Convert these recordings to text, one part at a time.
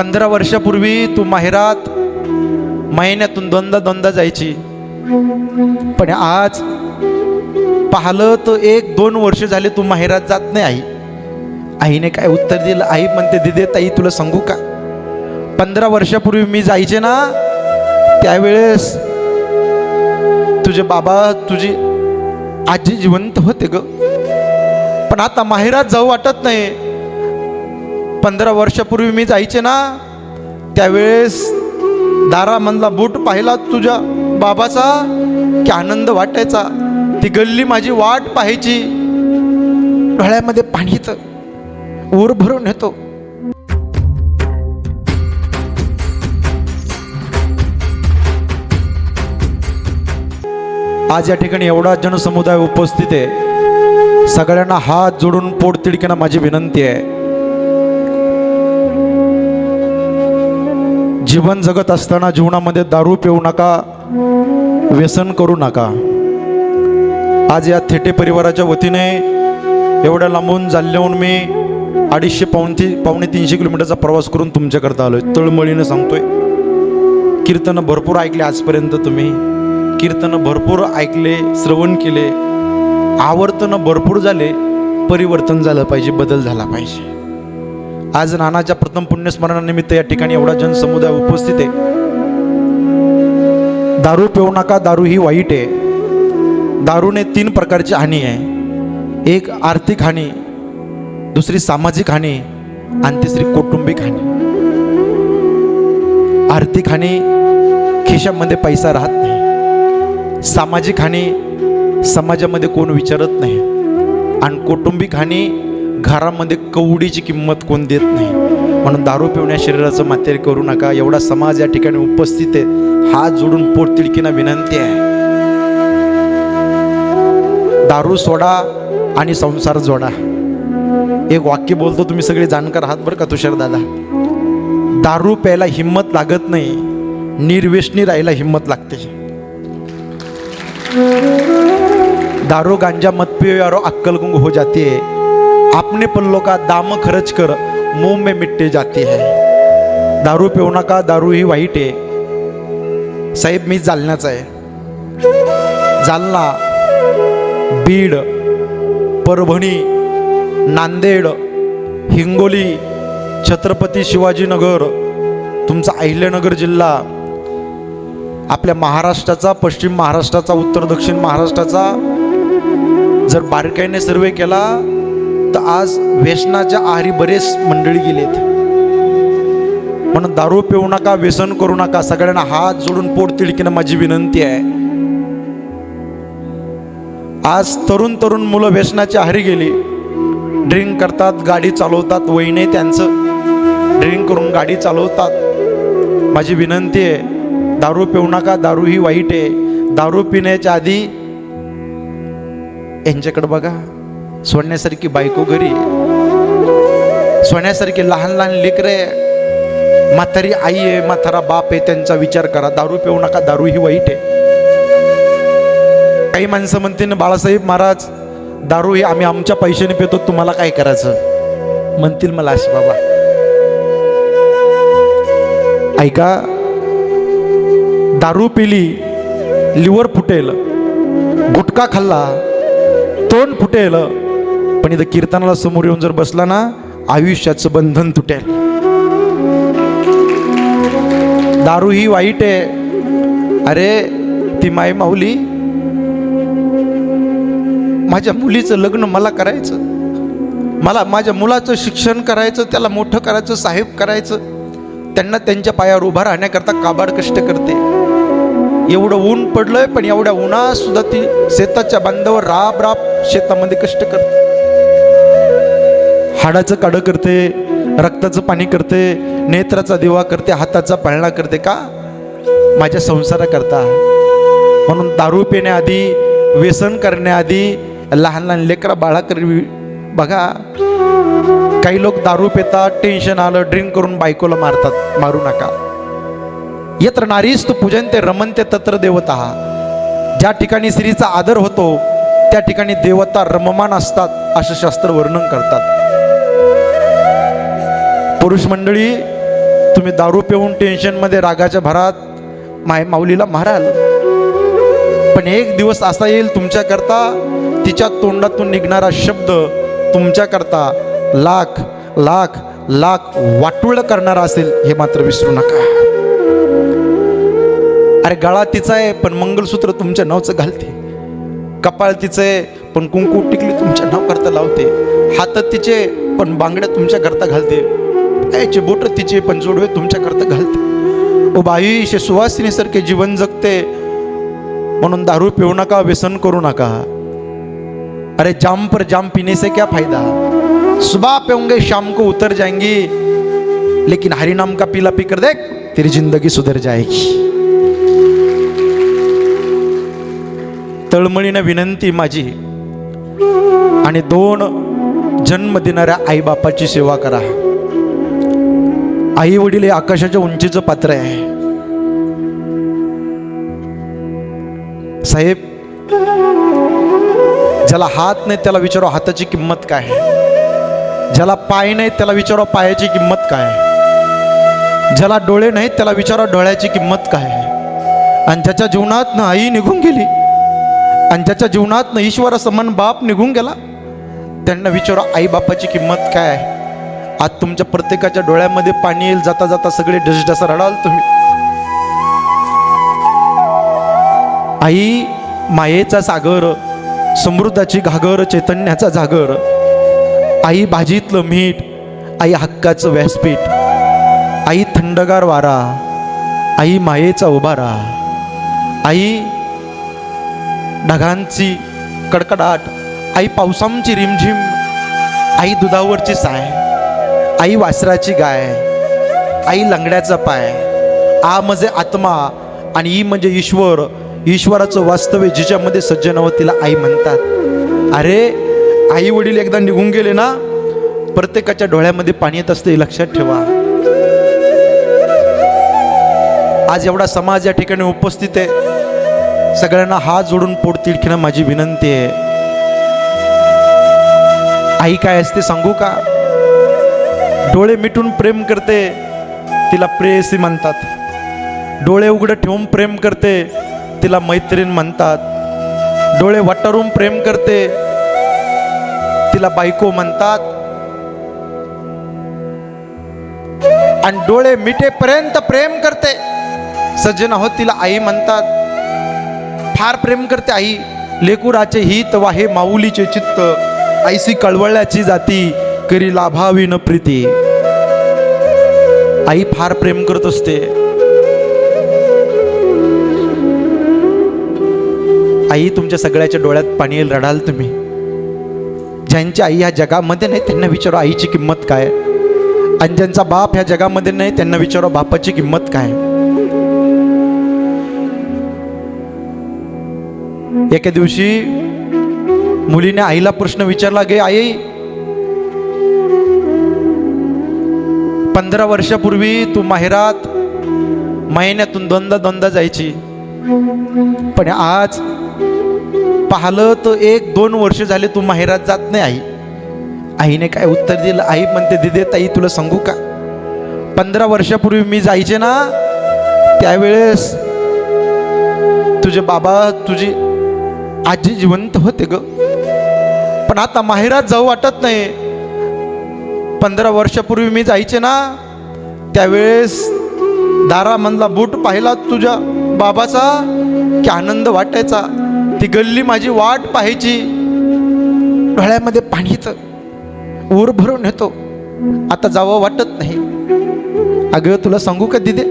पंधरा वर्षापूर्वी तू माहेरात महिन्यातून दोनदा दोनदा जायची. पण आज पाहिलं तर एक दोन वर्ष झाले तू माहेरात जात नाही आई. आईने काय उत्तर दिलं? आई म्हणते दिदे ताई तुला सांगू का? पंधरा वर्षापूर्वी मी जायचे ना त्यावेळेस तुझे बाबा तुझी आजी जिवंत होते ग. पण आता माहेरात जाऊ वाटत नाही. पंधरा वर्षापूर्वी मी जायचे ना त्यावेळेस दारामधला बूट पाहिला तुझ्या बाबाचा की आनंद वाटायचा. ती गल्ली माझी वाट पाहायची. डोळ्यामध्ये पाणी येतं. ऊर भरून येतो. आज या ठिकाणी एवढा जनसमुदाय उपस्थित आहे. सगळ्यांना हात जोडून पोटतिडकीनं माझी विनंती आहे. जीवन जगत असताना जीवनामध्ये दारू पिऊ नका व्यसन करू नका. आज या थेटे परिवाराच्या वतीने एवढ्या लांबून जाल्ल्याहून मी अडीचशे पावणे ती पावणे तीनशे किलोमीटरचा प्रवास करून तुमच्याकरता आलोय. तळमळीनं सांगतोय. कीर्तनं भरपूर ऐकले आजपर्यंत तुम्ही. कीर्तनं भरपूर ऐकले श्रवण केले. आवर्तनं भरपूर झाले. परिवर्तन झालं पाहिजे बदल झाला पाहिजे. आज नानाच्या प्रथम पुण्यस्मरणानिमित्त या ठिकाणी एवढा जनसमुदाय उपस्थित आहे. दारू पिऊ नका दारू ही वाईट आहे. दारूने तीन प्रकारची हानी आहे. एक आर्थिक हानी दुसरी सामाजिक हानी आणि तिसरी कौटुंबिक हानी. आर्थिक हानी खिशामध्ये पैसा राहत नाही. सामाजिक हानी समाजामध्ये कोण विचारत नाही. आणि कौटुंबिक हानी घरामध्ये कवडीची किंमत कोण देत नाही. म्हणून दारू पिवण्या शरीराचं मातेर करू नका. एवढा समाज या ठिकाणी उपस्थित आहे. हात जोडून पोट तिडकीनं विनंती आहे. दारू सोडा आणि संसार जोडा. एक वाक्य बोलतो तुम्ही सगळे जाणकार आहात बरं का तुषार दादा? दारू प्यायला हिंमत लागत नाही निर्वेशनी राहायला हिंमत लागते. दारू गांजा मत पियो यारो अक्कल हो जाते. अपने पल्लों का दाम खर्च कर मुंह में मिट्टी जाती है। दारू पिऊ नका दारू ही वाईट आहे। साहेब मी जालन्याचा आहे। जालना बीड परभणी नांदेड हिंगोली छत्रपती शिवाजीनगर तुमचा अहिल्यानगर जिल्हा आपल्या महाराष्ट्राचा पश्चिम महाराष्ट्राचा उत्तर दक्षिण महाराष्ट्राचा जर बारकाईने सर्वे केला तर आज व्यसनाच्या आहारी बरेच मंडळी गेलेत म्हणून दारू पिऊ नका व्यसन करू नका. सगळ्यांना हात जोडून पोट तिडकीनं माझी विनंती आहे. आज तरुण तरुण मुलं व्यसनाची आहारी गेली. ड्रिंक करतात गाडी चालवतात वहिने त्यांचं. ड्रिंक करून गाडी चालवतात. माझी विनंती आहे दारू पिऊ नका दारू ही वाईट आहे. दारू पिण्याच्या आधी यांच्याकडे बघा. सोडण्यासारखी बायको घरी सोन्यासारखी लहान लहान लेकरे म्हातारी आई आहे म्हातारा बाप आहे त्यांचा विचार करा. दारू पिऊ नका दारू ही वाईट आहे. काही माणसं म्हणते ना बाळासाहेब महाराज दारू हे आम्ही आमच्या पैशाने पितो तुम्हाला काय करायचं? म्हणतील मला असे बाबा. ऐका दारू पिली लिव्हर फुटेल गुटखा खाल्ला तोंड फुटेल पण इथं कीर्तनाला समोर येऊन जर बसला ना आयुष्याचं बंधन तुटेल. दारू ही वाईट आहे. अरे ती माय माऊली माझ्या मुलीचं लग्न मला करायचं. मला माझ्या मुलाचं शिक्षण करायचं त्याला मोठं करायचं साहेब करायचं. त्यांना त्यांच्या पायावर उभा राहण्याकरता काबाड कष्ट करते. एवढं ऊन पडलंय पण एवढ्या उन्हात सुद्धा ती शेताच्या बांधावर राब राब शेतामध्ये कष्ट करते. हाडाचं काढं करते रक्ताचं पाणी करते नेत्राचा दिवा करते हाताचा पाळणा करते का? माझ्या संसाराकरता. म्हणून दारू पिण्याआधी व्यसन करण्याआधी लहान लहान लेकरा बाळा कर बघा काही लोक दारू पितात टेन्शन आलं ड्रिंक करून बायकोला मारतात. मारू नका. यत्र ते पूजनते रमनते तत्र देवता. ज्या ठिकाणी स्त्रीचा आदर होतो त्या ठिकाणी देवता रममान असतात असं शास्त्र वर्णन करतात. पुरुष मंडळी तुम्ही दारू पिऊन टेन्शनमध्ये रागाच्या भरात माय माऊलीला माराल. पण एक दिवस असा येईल तुमच्याकरता तिच्या तोंडातून निघणारा शब्द तुमच्याकरता लाख लाख लाख वाटुळ करणारा असेल हे मात्र विसरू नका. अरे गळा तिचा आहे पण मंगलसूत्र तुमच्या नावचं घालते. कपाळ तिचं आहे पण कुंकू टिकली तुमच्या नाव करता लावते. हात तिचे पण बांगड्या तुमच्या करता घालते. पायाचे बोट तिचे पण जोडवे तुमच्याकरता घालते. ओ बाई शे सुवासिनीसारखे जीवन जगते. म्हणून दारू पिऊ नका व्यसन करू नका. अरे जाम पर जाम पिने से क्या फायदा? सुबह पेंगे शाम को उतर जाएंगी. लेकिन हरी नाम का पीला पी कर देख तेरी जिंदगी सुधर जाएगी. तळमळीनं विनंती माझी. आणि दोन जन्म देणाऱ्या आईबापाची सेवा करा. आई वडील हे आकाशाच्या उंचीचं पात्र आहे. साहेब ज्याला हात नाही त्याला विचारो हाताची किंमत काय आहे. ज्याला पाय नाही त्याला विचारो पायाची किंमत काय आहे. ज्याला डोळे नाहीत त्याला विचारो डोळ्याची किंमत काय आहे. आणि ज्याच्या जीवनात ना आई निघून गेली आणि ज्याच्या जीवनात ना ईश्वर समान बाप निघून गेला त्यांना विचारा आई बापाची किंमत काय आहे. आज तुमच्या प्रत्येकाच्या डोळ्यामध्ये पाणी येईल जाता जाता सगळे डसडसा रडाल तुम्ही. आई मायेचा सागर समृद्धाची घागर चैतन्याचा जागर. आई भाजीतलं मीठ. आई हक्काचं व्यासपीठ. आई थंडगार वारा. आई मायेचा उभारा. आई ढगांची कडकडाट. आई पावसांची रिमझिम. आई दुधावरची साय. आई वासराची गाय आई लंगड्याचा पाय आ म्हणजे आत्मा आणि ई म्हणजे ईश्वर. ईश्वराचं वास्तव्य जिच्यामध्ये सज्जन तिला आई म्हणतात. अरे आई वडील एकदा निघून गेले ना प्रत्येकाच्या डोळ्यामध्ये पाणी येत असते लक्षात ठेवा. आज एवढा समाज या ठिकाणी उपस्थित आहे. सगळ्यांना हात जोडून पोट तिडकीनं माझी विनंती आहे. आई काय असते सांगू का? डोळे मिटून प्रेम करते तिला प्रेयसी म्हणतात. डोळे उघडं ठेवून प्रेम करते तिला मैत्रीण म्हणतात. डोळे वटारून प्रेम करते तिला बायको म्हणतात. आणि डोळे मिठेपर्यंत प्रेम करते. सज्जन आहोत तिला आई म्हणतात. फार प्रेम करते आई. लेकुराचे हित वाहे माऊलीचे चित्त. आईसी कळवळ्याची जाती. करी लाभावी न प्रीती. आई फार प्रेम करत असते. आई तुमच्या सगळ्याच्या डोळ्यात पाणी येईल रडाल तुम्ही. ज्यांची आई ह्या जगामध्ये नाही त्यांना विचारा आईची किंमत काय. आणि ज्यांचा बाप ह्या जगामध्ये नाही त्यांना विचारा बापाची किंमत काय. एके दिवशी मुलीने आईला प्रश्न विचारला गे आई पंधरा वर्षापूर्वी तू माहेरात महिन्यातून दोनदा दोनदा जायची. पण आज पाहिलं तर एक दोन वर्ष झाले तू माहेरात जात नाही आई. आईने काय उत्तर दिलं? आई म्हणते दिदे ताई तुला सांगू का? पंधरा वर्षापूर्वी मी जायचे ना त्यावेळेस तुझे बाबा तुझी आजी जिवंत होते ग. पण आता माहेरात जाऊ वाटत नाही. पंधरा वर्षापूर्वी मी जायचे ना त्यावेळेस दारामधला बूट पाहिला तुझ्या बाबाचा की आनंद वाटायचा. ती गल्ली माझी वाट पाहायची. डोळ्यामध्ये पाणी येतं. ऊर भरून येतो. आता जावं वाटत नाही. अगं तुला सांगू का दिदे?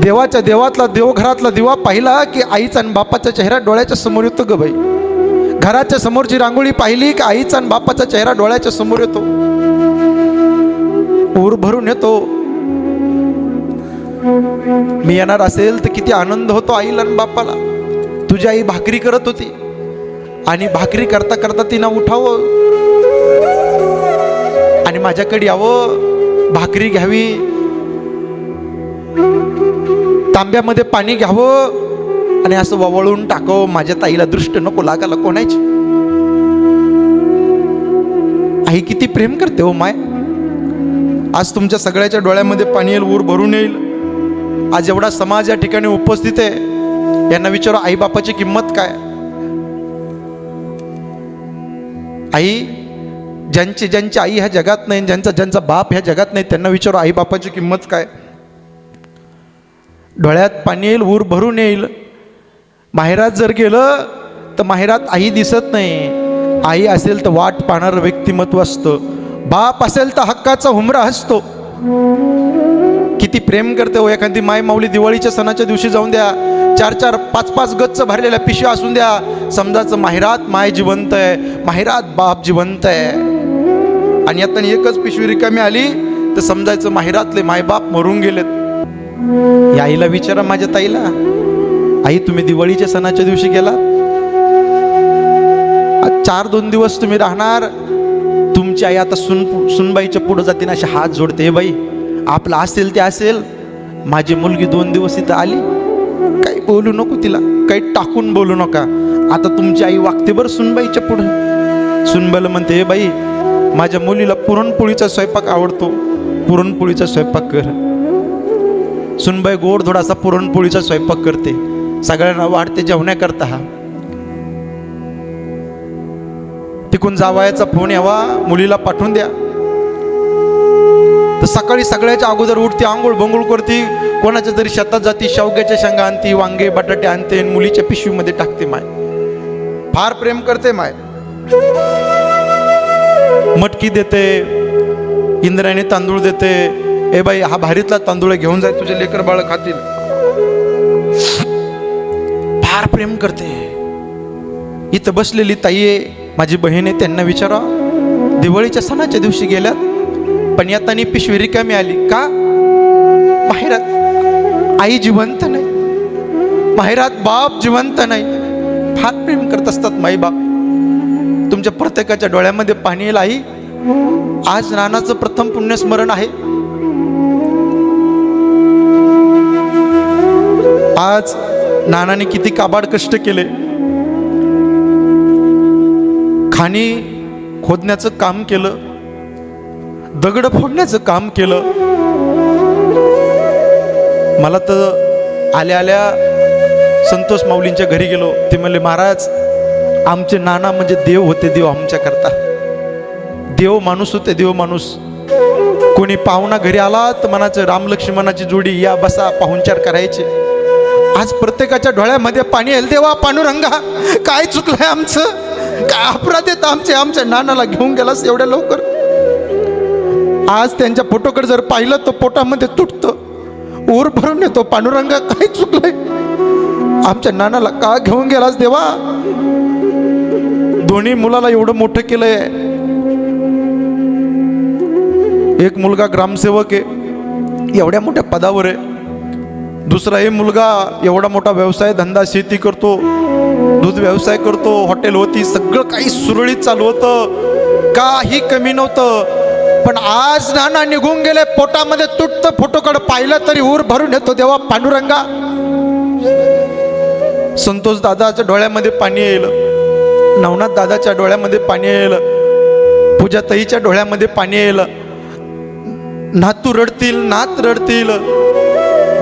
देवाच्या देवातला देवघरातला दिवा पाहिला की आईचा आणि बापाचा चेहरा डोळ्याच्या समोर येतो ग बाई. घराच्या समोरची रांगोळी पाहिली की आईचा आणि बापाचा चेहरा डोळ्याच्या समोर येतो. ऊर भरून येतो. मी येणार असेल तर किती आनंद होतो आईला आणि बापाला. तुझी आई भाकरी करत होती. आणि भाकरी करता करता तिनं उठावं. आणि माझ्याकडे यावं. भाकरी घ्यावी. तांब्यामध्ये पाणी घ्यावं. आणि असं ववळून टाकावं माझ्या ताईला दृष्ट नको लागायला कोणाची? आई किती प्रेम करते हो माय. आज तुमच्या सगळ्याच्या डोळ्यामध्ये पाणी येईल ऊर भरून येईल. आज एवढा समाज या ठिकाणी उपस्थित आहे. यांना विचारू आई बापाची किंमत काय? आई ज्यांची ज्यांची आई ह्या जगात नाही ज्यांचा ज्यांचा बाप ह्या जगात नाही त्यांना विचारू आई बापाची किंमत काय? डोळ्यात पाणी येईल ऊर भरून येईल. माहेरात जर गेलं तर माहेरात आई दिसत नाही. आई असेल तर वाट पाहणारं व्यक्तिमत्व असतं. बाप असेल तर हक्काचा हुमरा असतो. किती प्रेम करते हो एखादी माय माऊली दिवाळीच्या सणाच्या दिवशी जाऊन द्या. चार चार पाच पाच गच्च भरलेल्या पिशव्या असून द्या. समजाचं माहेरात माय जिवंत आहे माहेरात बाप जिवंत आहे. आणि आता एकच पिशवी रिकामी आली तर समजायचं माहेरातले मायबाप मरून गेलेत. या आईला विचारा माझ्या ताईला. आई तुम्ही दिवाळीच्या सणाच्या दिवशी गेला चार दोन दिवस तुम्ही राहणार. तुमची आई आता सुन सुनबाईच्या पुढे जाते ना असे हात जोडते "हे बाई आपलं असेल ते असेल. माझी मुलगी दोन दिवस इथं आली. काही बोलू नको तिला काही टाकून बोलू नका. आता तुमची आई वागते बरं सुनबाईच्या पुढं. सुनबाईला म्हणते हे बाई माझ्या मुलीला पुरणपोळीचा स्वयंपाक आवडतो. पुरणपोळीचा स्वयंपाक कर. सुनबाई गोड थोडासा पुरणपोळीचा स्वयंपाक करते. सगळ्यांना वाढते जेवण्याकरता हा तिकून जावायचा फोन यावा मुलीला पाठवून द्या. तर सकाळी सगळ्याच्या अगोदर उठते आंघोळ बंगोळ करते. कोणाच्या तरी शेतात जाती शेवग्याच्या शेंगा आणते वांगे बटाटे आणते आणि मुलीच्या पिशवीमध्ये टाकते माय. फार प्रेम करते माय. मटकी देते इंद्रायणी तांदूळ देते. ए बाई हा भारीतला तांदूळ घेऊन जाय तुझे लेकर बाळ खातील. फार प्रेम करते. इथं बसलेली ताई आहे माझी बहीण आहे त्यांना विचारा. दिवाळीच्या सणाच्या दिवशी गेल्यात पण यातानी पिशवी रिकामी आली. का? माहेरात आई जिवंत नाही. माहेरात बाप जिवंत नाही. फार प्रेम करत असतात माई बाप तुमच्या प्रत्येकाच्या डोळ्यामध्ये पाणी येईल आई. आज नानाचं प्रथम पुण्यस्मरण आहे. आज नानाने किती काबाड कष्ट केले. खाणी खोदण्याचं काम केलं. दगड फोडण्याचं काम केलं. मला तर आल्या आल्या संतोष माऊलींच्या घरी गेलो. ते म्हणले महाराज आमचे नाना म्हणजे देव होते देव आमच्याकरता देव माणूस होते देव माणूस. कोणी पाहुणा घरी आला तर मनाचं राम लक्ष्मणाची जोडी या बसा पाहुणचार करायचे. आज प्रत्येकाच्या डोळ्यामध्ये पाणी येईल. देवा पांडुरंगा काय चुकलंय आमचं? काय अपराध येत आमचे? आमच्या नानाला घेऊन गेलास एवढ्या लवकर? आज त्यांच्या फोटोकडे जर पाहिलं तर पोटामध्ये तुटतं. ऊर भरून येतो. पांडुरंगा काय चुकलंय? आमच्या नानाला का घेऊन गेलास देवा? दोन्ही मुलाला एवढं मोठं केलंय. एक मुलगा ग्रामसेवक आहे. एवढ्या मोठ्या पदावर आहे. दुसरा हे मुलगा एवढा मोठा व्यवसाय धंदा शेती करतो दूध व्यवसाय करतो हॉटेल होती सगळं काही सुरळीत चालू होतं. काही कमी नव्हतं. पण आज नाना निघून गेले पोटामध्ये तुटतं फोटोकडे पाहिलं तरी ऊर भरून येतो देवा पांडुरंगा. संतोष दादाच्या डोळ्यामध्ये पाणी येईल. नवनाथ दादाच्या डोळ्यामध्ये पाणी येईल. पूजा ताईच्या डोळ्यामध्ये पाणी येईल. नातू रडतील नात रडतील.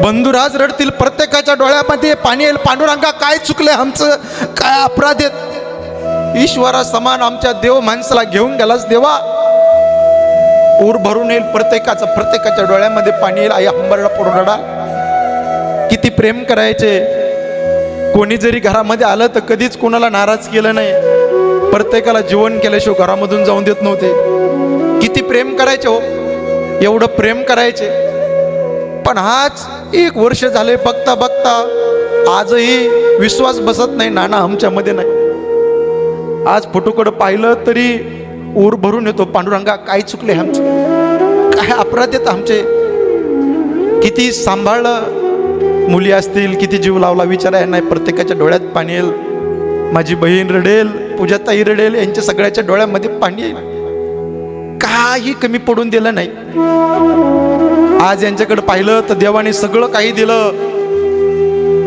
बंधुराज रडतील प्रत्येकाच्या डोळ्यामध्ये पाणी येईल पांडुरंगा काय चुकलंय आमचं? काय अपराध आहेत? ईश्वरा समान आमच्या देव माणसाला घेऊन गेलास देवा. ऊर भरून येईल प्रत्येकाचं प्रत्येकाच्या डोळ्यामध्ये पाणी येईल. आई अंबरडा पडून किती प्रेम करायचे. कोणी जरी घरामध्ये आलं तर कधीच कोणाला नाराज केलं नाही. प्रत्येकाला जीवन केल्याशिवाय घरामधून जाऊन देत नव्हते. किती प्रेम करायचे हो. एवढं प्रेम करायचे. पण हाच एक वर्ष झाले बघता बघता आजही विश्वास बसत नाही नाना आमच्यामध्ये नाही. आज फोटोकडं पाहिलं तरी ऊर भरून येतो पांडुरंगा काय चुकले आमचे? काय अपराध आहेत आमचे? किती सांभाळलं मुली असतील किती जीव लावला विचाराय नाही प्रत्येकाच्या डोळ्यात पाणी येईल. माझी बहीण रडेल पूजाताई रडेल यांच्या सगळ्याच्या डोळ्यामध्ये पाणी येईल. काही कमी पडून दिलं नाही. आज यांच्याकडे पाहिलं तर देवाने सगळं काही दिलं.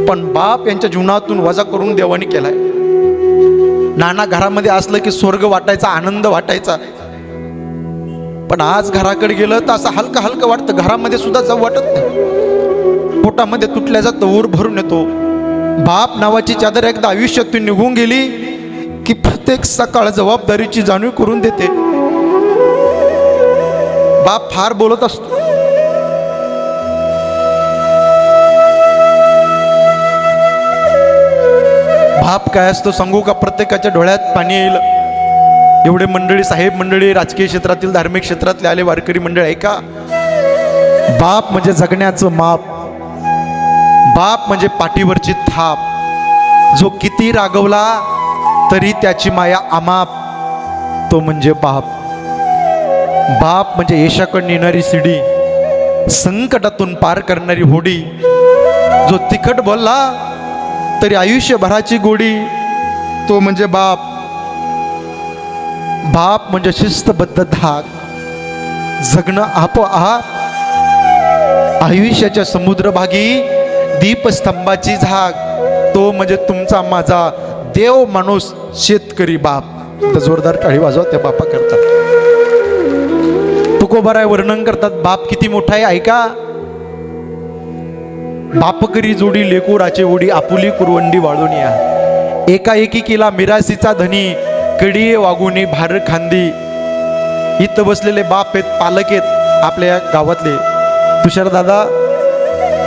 पण बाप यांच्या जीवनातून वजा करून देवाने केलाय. नाना घरामध्ये असलं की स्वर्ग वाटायचा आनंद वाटायचा. पण आज घराकडे गेलं तर असं हलकं हलकं वाटतं. घरामध्ये सुद्धा जाऊ वाटत नाही. पोटामध्ये तुटल्या जातं ऊर भरून येतो. बाप नावाची चादर एकदा आयुष्यातून निघून गेली की प्रत्येक सकाळ जबाबदारीची जाणीव करून देते. बाप फार बोलत असतो. भाप काय असतो सांगू का? प्रत्येकाच्या डोळ्यात पाणी येईल. एवढे मंडळी साहेब मंडळी राजकीय क्षेत्रातील धार्मिक क्षेत्रातले आले वारकरी मंडळ आहे का बाप म्हणजे जगण्याचं माप. बाप म्हणजे पाठीवरची थाप. जो किती रागवला तरी त्याची माया अमाप. तो म्हणजे बाप. बाप म्हणजे यशाकडे नेणारी सिडी संकटातून पार करणारी होडी. जो तिखट बोलला तरी आयुष्यभराची गोडी तो म्हणजे बाप. बाप म्हणजे शिस्तबद्ध धाक. जगणं आपोआप आयुष्याच्या समुद्रभागी दीपस्तंभाची झाग तो म्हणजे तुमचा माझा देव माणूस शेतकरी बाप. तर जोरदार टाळी वाजवा त्या बापा करतात तुकोबाराय वर्णन करतात बाप किती मोठा आहे ऐका. बापकरी जोडी लेकुराचे उडी आपुली कुरवंडी वाळूनिया एकाएकी केला मिरासीचा धनी कडी वागुनी भार खांदी. इथं बसलेले बाप आहेत पालक आहेत आपल्या गावातले. तुषार दादा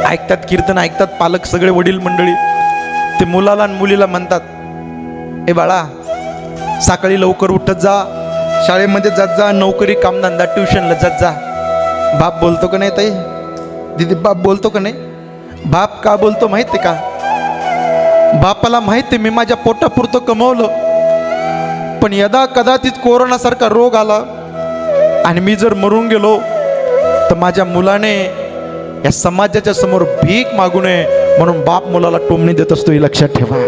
ऐकतात कीर्तन ऐकतात पालक सगळे वडील मंडळी. ते मुलाला आणि मुलीला म्हणतात ए बाळा सकाळी लवकर उठत जा. शाळेमध्ये जात जा नोकरी कामधंदा ट्युशनला जात जा. बाप बोलतो का नाही ताई? दीदी बाप बोलतो का नाही? का बोलतो माहिती आहे का? बापाला माहिती आहे मी माझ्या पोटापुरतं कमवलं. पण यदा कदाचित कोरोनासारखा रोग आला आणि मी जर मरून गेलो तर माझ्या मुलाने या समाजाच्या समोर भीक मागू नये म्हणून बाप मुलाला टोमणी देत असतो हे लक्षात ठेवा.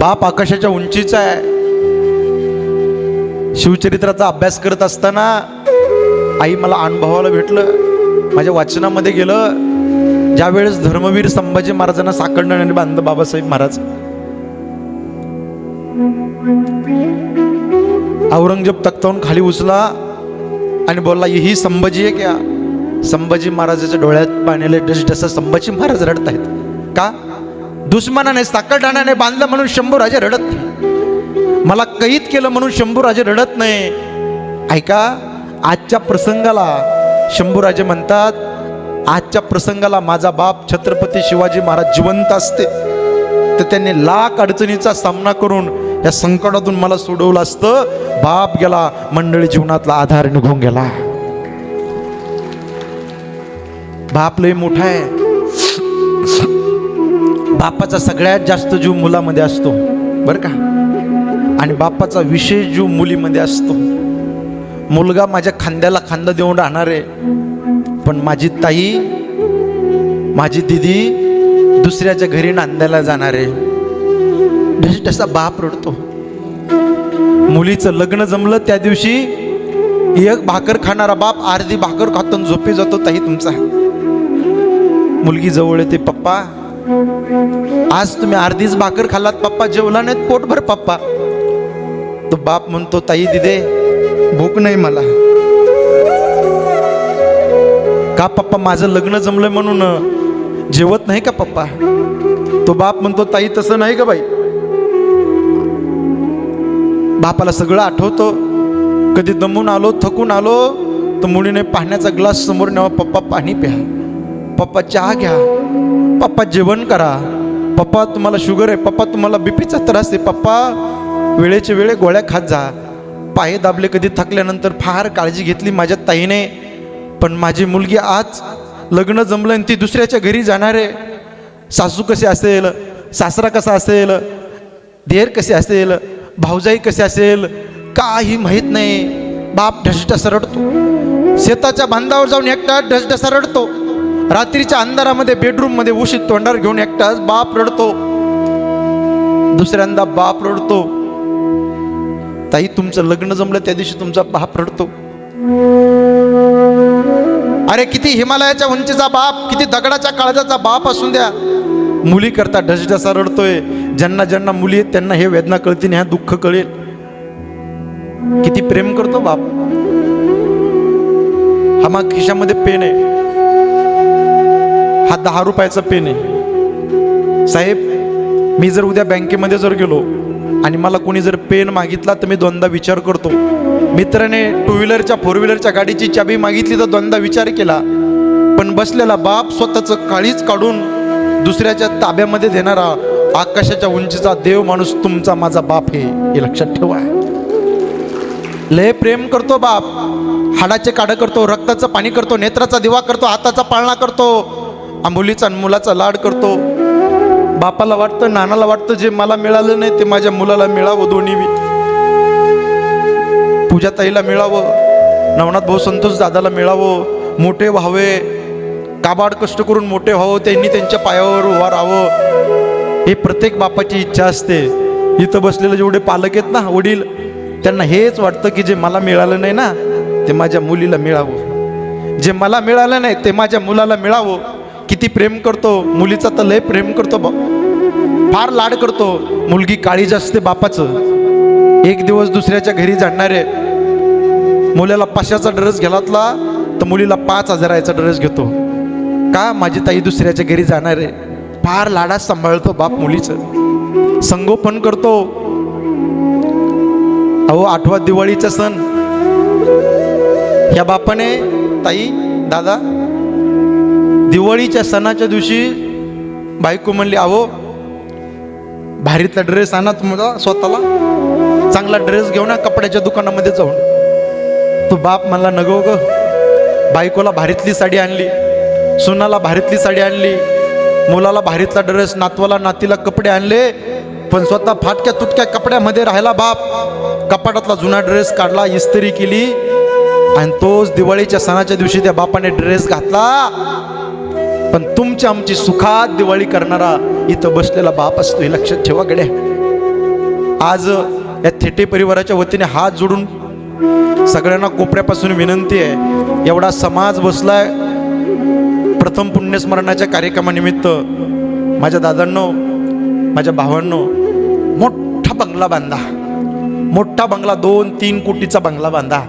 बाप आकाशाच्या उंचीचा आहे. शिवचरित्राचा अभ्यास करत असताना आई मला अनुभवाला भेटलं. माझ्या वाचनामध्ये गेलं ज्यावेळेस धर्मवीर संभाजी महाराजांना साकडणाऱ्याने बांधलं बाबासाहेब महाराज. औरंगजेब तख्तावून खाली उचला आणि बोलला ही संभाजी आहे क्या? संभाजी महाराजाच्या डोळ्यात पाण्याला डस डसा संभाजी महाराज रडत आहेत का? दुश्मनाने साकडणाने बांधलं म्हणून शंभू राजे रडत नाही. मला कैद केलं म्हणून शंभू राजे रडत नाही. ऐका आजच्या प्रसंगाला शंभूराजे म्हणतात आजच्या प्रसंगाला माझा बाप छत्रपती शिवाजी महाराज जिवंत असते. तर त्यांनी लाख अडचणीचा सामना करून या संकटातून मला सोडवलं असतं. बाप गेला मंडळी जीवनातला आधार निघून गेला. बाप लय मोठा आहे. बापाचा सगळ्यात जास्त जीव मुलामध्ये असतो बरं का? आणि बापाचा विशेष जीव मुलीमध्ये असतो. मुलगा माझ्या खांद्याला खांदा देऊन राहणार आहे. पण माझी ताई माझी दिदी दुसऱ्याच्या घरी नांद्याला जाणार आहे. ढस बाप रडतो. मुलीचं लग्न जमलं त्या दिवशी एक भाकर खाणारा बाप अर्धी भाकर खातो झोपी जातो ताई तुमचा. मुलगी जवळ येते पप्पा आज तुम्ही अर्धीच भाकर खाल्लात पप्पा जेवला नाहीत पोटभर पप्पा. तो बाप म्हणतो ताई दिदे भूक नाही मला. का पप्पा माझं लग्न जमलंय म्हणून? जेवत नाही का पप्पा? तो बाप म्हणतो ताई तसं नाही का बाई. बापाला सगळं आठवतं. कधी दमून आलो थकून आलो तर मुलीने पाण्याचा ग्लास समोर न्यावा पप्पा पाणी प्या. पप्पा चहा घ्या. पप्पा जेवण करा. पप्पा तुम्हाला शुगर आहे. पप्पा तुम्हाला बीपीचा त्रास आहे. पप्पा वेळेचे वेळे गोळ्या खात जा. पाय दाबले कधी थकल्यानंतर फार काळजी घेतली माझ्या ताईने. पण माझी मुलगी आज लग्न जमलं आणि ती दुसऱ्याच्या घरी जाणार आहे. सासू कसे असेल? सासरा कसा असेल? देर कसे असेल? भाऊजाई कसे असेल? काही माहीत नाही. बाप ढसढसा रडतो. शेताच्या बांधावर जाऊन एकटा ढसढसा रडतो. रात्रीच्या अंधारामध्ये बेडरूममध्ये उशीत तोंडावर घेऊन एकटाच बाप रडतो. दुसऱ्यांदा बाप रडतो. ताई तुमचं लग्न जमलं त्या दिवशी तुमचा बाप रडतो. अरे किती हिमालयाच्या उंचीचा बाप किती दगडाच्या काळजाचा बाप असून द्या. मुली करता ढसढसा रडतोय. ज्यांना ज्यांना मुली आहेत त्यांना हे वेदना कळतील ह्या दुःख कळेल. किती प्रेम करतो बाप. हा मग खिशामध्ये पेन आहे. हा दहा रुपयाचा पेन आहे. साहेब मी जर उद्या बँकेमध्ये जर गेलो आणि मला कोणी जर पेन मागितला तर मी दोनदा विचार करतो. मित्राने टू व्हीलरच्या फोर व्हीलरच्या गाडीची चाबी मागितली तर दोनदा विचार केला. पण बसलेला बाप स्वतःचं काळीच काढून दुसऱ्याच्या ताब्यामध्ये देणारा आकाशाच्या उंचीचा देव माणूस तुमचा माझा बाप हे हे लक्षात ठेवा. लय प्रेम करतो बाप. हाडाचे काढं करतो रक्ताचं पाणी करतो नेत्राचा दिवा करतो हाताचा पाळणा करतो. आंबोलीचा मुलाचा लाड करतो. बापाला वाटतं नानाला वाटतं जे मला मिळालं नाही ते माझ्या मुलाला मिळावं दोन्ही पूजाताईला मिळावं नवनाथ भाऊ संतोष दादाला मिळावं मोठे व्हावे काबाड कष्ट करून मोठे व्हावं त्यांनी त्यांच्या पायावर उभा राहावं हे प्रत्येक बापाची इच्छा असते. इथं बसलेले जेवढे पालक आहेत ना वडील त्यांना हेच वाटतं की जे मला मिळालं नाही ना ते माझ्या मुलीला मिळावं. जे मला मिळालं नाही ते माझ्या मुलाला मिळावं. किती प्रेम करतो मुलीचा तर लय प्रेम करतो बा फार लाड करतो. मुलगी काळी असते बापाचं. एक दिवस दुसऱ्याच्या घरी जाणारे मुलाला पाचशेचा ड्रेस घालातला तर मुलीला पाच हजाराचा ड्रेस घेतो. का माझी ताई दुसऱ्याच्या घरी जाणार आहे? फार लाडात सांभाळतो बाप मुलीचं. संगोपन करतो. अहो आठवा दिवाळीचा सण. या बापाने ताई दादा दिवाळीच्या सणाच्या दिवशी बायको म्हणली अहो भारीतला ड्रेस आणा तुम्हाला स्वतःला. चांगला ड्रेस घेऊ ना कपड्याच्या दुकानामध्ये जाऊन. तो बाप म्हणला नगो ग बायकोला भारीतली साडी आणली सुनाला भारीतली साडी आणली मुलाला भारीतला ड्रेस नातवाला नातीला कपडे आणले पण स्वतः फाटक्या तुटक्या कपड्यामध्ये राहिला बाप. कपाटातला जुना ड्रेस काढला इस्त्री केली आणि तोच दिवाळीच्या सणाच्या दिवशी त्या बापाने ड्रेस घातला. तुमची आमची सुखात दिवाळी करणारा इथं बसलेला बाप असतो हे लक्षात ठेवा गड्या. आज या थेटे परिवाराच्या वतीने हात जोडून सगळ्यांना कोपऱ्यापासून विनंती आहे एवढा समाज बसलाय प्रथम पुण्यस्मरणाच्या कार्यक्रमानिमित्त माझ्या दादांनो माझ्या भावांनो मोठा बंगला बांधा. मोठा बंगला दोन तीन कोटीचा बंगला बांधा.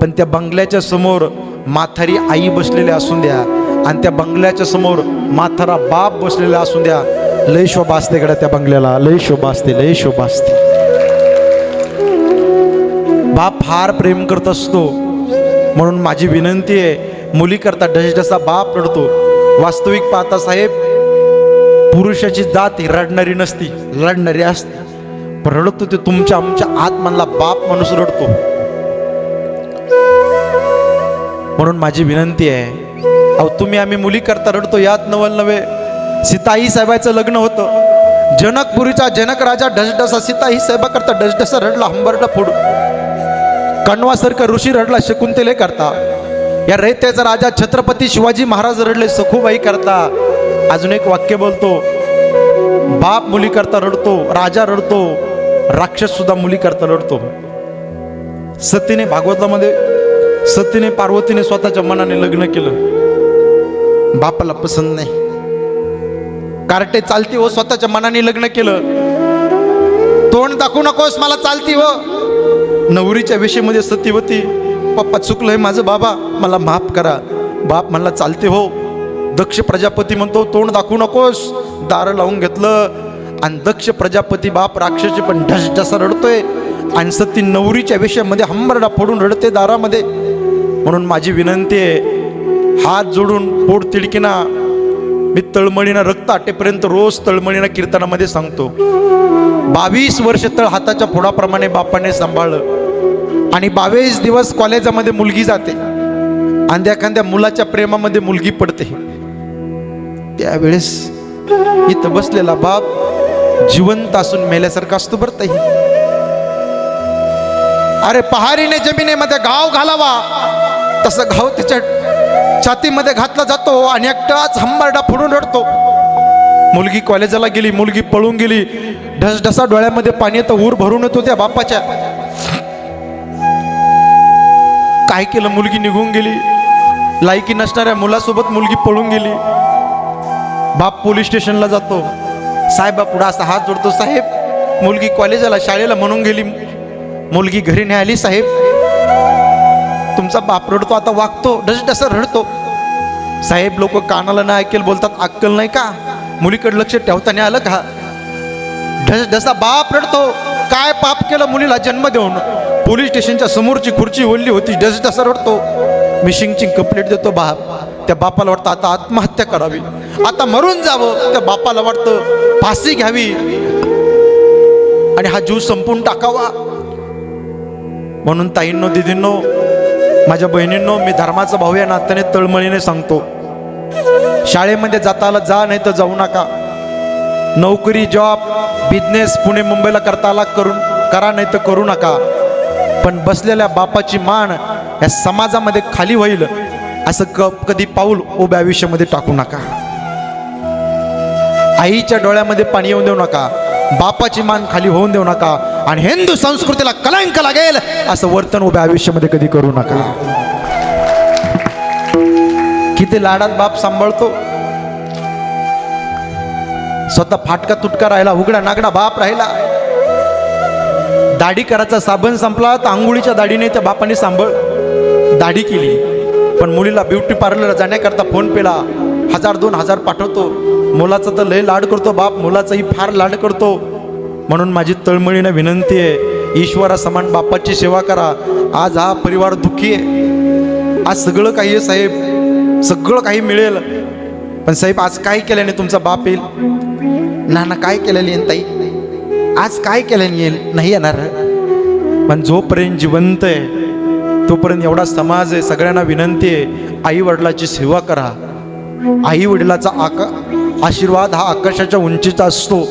पण त्या बंगल्याच्या समोर माथारी आई बसलेल्या असून द्या आणि त्या बंगल्याच्या समोर माथारा बाप बसलेला असून द्या लय शोभा असते कडे त्या बंगल्याला. लय शोभा असते लय शोभा असते. बाप फार प्रेम करत असतो. म्हणून माझी विनंती आहे मुलीकरता ढसढसा बाप रडतो. वास्तविक पाहता साहेब पुरुषाची जात ही रडणारी नसती लढणारी असते. पण रडतो ते तुमच्या आमच्या आत्मनला बाप माणूस रडतो. म्हणून माझी विनंती आहे अहो तुम्ही आम्ही मुली करता रडतो यात नवल नव्हे. सीताई साहेबाचं लग्न होतं. जनकपुरीचा जनक राजा ढसढसा सीताई साहेबा करता ढसढसा रडला हंबरडा फोडू कणवासारखा ऋषी रडला शकुंतले करता. या रयतेचा राजा छत्रपती शिवाजी महाराज रडले सखूबाई करता. अजून एक वाक्य बोलतो. बाप मुली करता रडतो राजा रडतो राक्षस सुद्धा मुली करता रडतो. सतीने भागवतामध्ये सतीने पार्वतीने स्वतःच्या मनाने लग्न केलं. बापाला पसंत नाही. कार्टे चालती हो स्वतःच्या मनाने लग्न केलं. तोंड दाखवू नकोस मला चालती हो. नवरीच्या विषयीमध्ये सती होती. पप्पा चुकलंय माझं बाबा मला माफ करा. बाप म्हणला चालते हो. दक्ष प्रजापती म्हणतो तोंड दाखवू नकोस. दारं लावून घेतलं. आणि दक्ष प्रजापती बाप राक्षसी पण ढस ढसा रडतोय. आणि सती नवरीच्या विषयामध्ये हंबरडा फोडून रडते दारामध्ये. म्हणून माझी विनंती आहे हात जोडून पोट तिडकीना मी तळमळीनं रक्त आटेपर्यंत रोज तळमळीनं कीर्तनामध्ये सांगतो. बावीस वर्ष तळ हाताच्या फोडाप्रमाणे बापाने सांभाळलं. आणि बावीस दिवस कॉलेजामध्ये मुलगी जाते. आणि एखाद्या मुलाच्या प्रेमामध्ये मुलगी पडते. त्यावेळेस इथं बसलेला बाप जिवंत असून मेल्यासारखा असतो बरं ताई. अरे पहारीने जमिनीमध्ये घाव घालावा. तसं घाव त्याच्या छातीमध्ये घातला जातो आणि एकटाच हंबरडा फोडून रडतो. मुलगी कॉलेजाला गेली मुलगी पळून गेली. ढसढसा डोळ्यामध्ये पाणी येतं ऊर भरून येतो त्या बापाच्या. काय केलं? मुलगी निघून गेली. लायकी नसणाऱ्या मुलासोबत मुलगी पळून गेली. बाप पोलीस स्टेशनला जातो. साहेबा पुढं असा हात जोडतो साहेब मुलगी कॉलेजाला शाळेला म्हणून गेली. मुलगी घरी नाही आली साहेब. तुमचा बाप रडतो आता वागतो डस डस रडतो. साहेब लोक कानाला नाही ऐकेल बोलतात अक्कल नाही का? मुलीकडे लक्ष ठेवता नाही आलं का? ढस ढसा बाप रडतो. काय पाप केलं मुलीला जन्म देऊन? पोलीस स्टेशनच्या समोरची खुर्ची ओढली होती डस ढसा रडतो. मिशिंगची कंप्लेंट देतो बाप. त्या बापाला वाटतं आता आत्महत्या करावी. आता मरून जावं त्या बापाला वाटतं फाशी घ्यावी. आणि हा जीव संपून टाकावा. म्हणून ताईंनो दिदींनो माझ्या बहिणींनो मी धर्माचा भाऊ या नात्याने तळमळीने सांगतो. शाळेमध्ये जाताला जा नाही तर जाऊ नका. नोकरी जॉब बिझनेस पुणे मुंबईला करता आला करून करा नाही तर करू नका. पण बसलेल्या बापाची मान या समाजामध्ये खाली होईल असं क कधी पाऊल उभ्या आयुष्यामध्ये टाकू नका. आईच्या डोळ्यामध्ये पाणी येऊन देऊ नका. बापाची मान खाली होऊन देऊ नका. आणि हिंदू संस्कृतीला कलंक लागेल असं वर्तन उभ्या आयुष्यामध्ये कधी करू नका. किती लाडात बाप सांभाळतो? स्वतः फाटका तुटका राहिला उघडा नागडा बाप राहिला. दाढी करायचा साबण संपला तर आंघोळीच्या दाढीने त्या बापाने सांभाळ दाढी केली. पण मुलीला ब्युटी पार्लरला जाण्याकरता फोन पेला. हजार दोन हजार पाठवतो. मुलाचा तर लय लाड करतो बाप मुलाचाही फार लाड करतो. म्हणून माझी तळमळीनं विनंती आहे ईश्वरा समान बापाची सेवा करा. आज हा परिवार दुःखी आहे. आज सगळं काही आहे साहेब. सगळं काही मिळेल. पण साहेब आज काय केल्याने तुमचा बाप येईल? ना ना काय केल्याने येईल ताई? आज काय केल्याने येईल? नाही येणार पण जोपर्यंत जिवंत आहे तोपर्यंत एवढा समाज आहे. सगळ्यांना विनंती आहे आई वडिलाची सेवा करा. आई वडिलाचा आका आशीर्वाद हा आकाशाच्या उंचीचा असतो.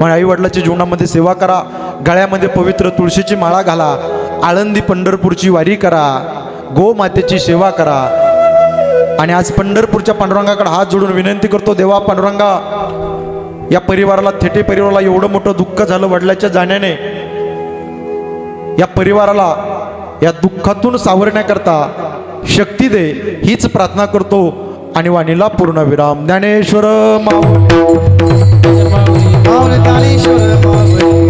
पण आई वडिलाच्या जीवनामध्ये सेवा करा. गळ्यामध्ये पवित्र तुळशीची माळा घाला. आळंदी पंढरपूरची वारी करा. गोमातेची सेवा करा. आणि आज पंढरपूरच्या पांडुरंगाकडे हात जोडून विनंती करतो देवा पांडुरंगा या परिवाराला थेटे परिवाराला एवढं मोठं दुःख झालं वडिलाच्या जाण्याने. या परिवाराला या दुःखातून सावरण्याकरता शक्ती दे हीच प्रार्थना करतो. आणि वाणीला पूर्ण विराम. ज्ञानेश्वर माऊली माऊली ज्ञानेश्वर माऊली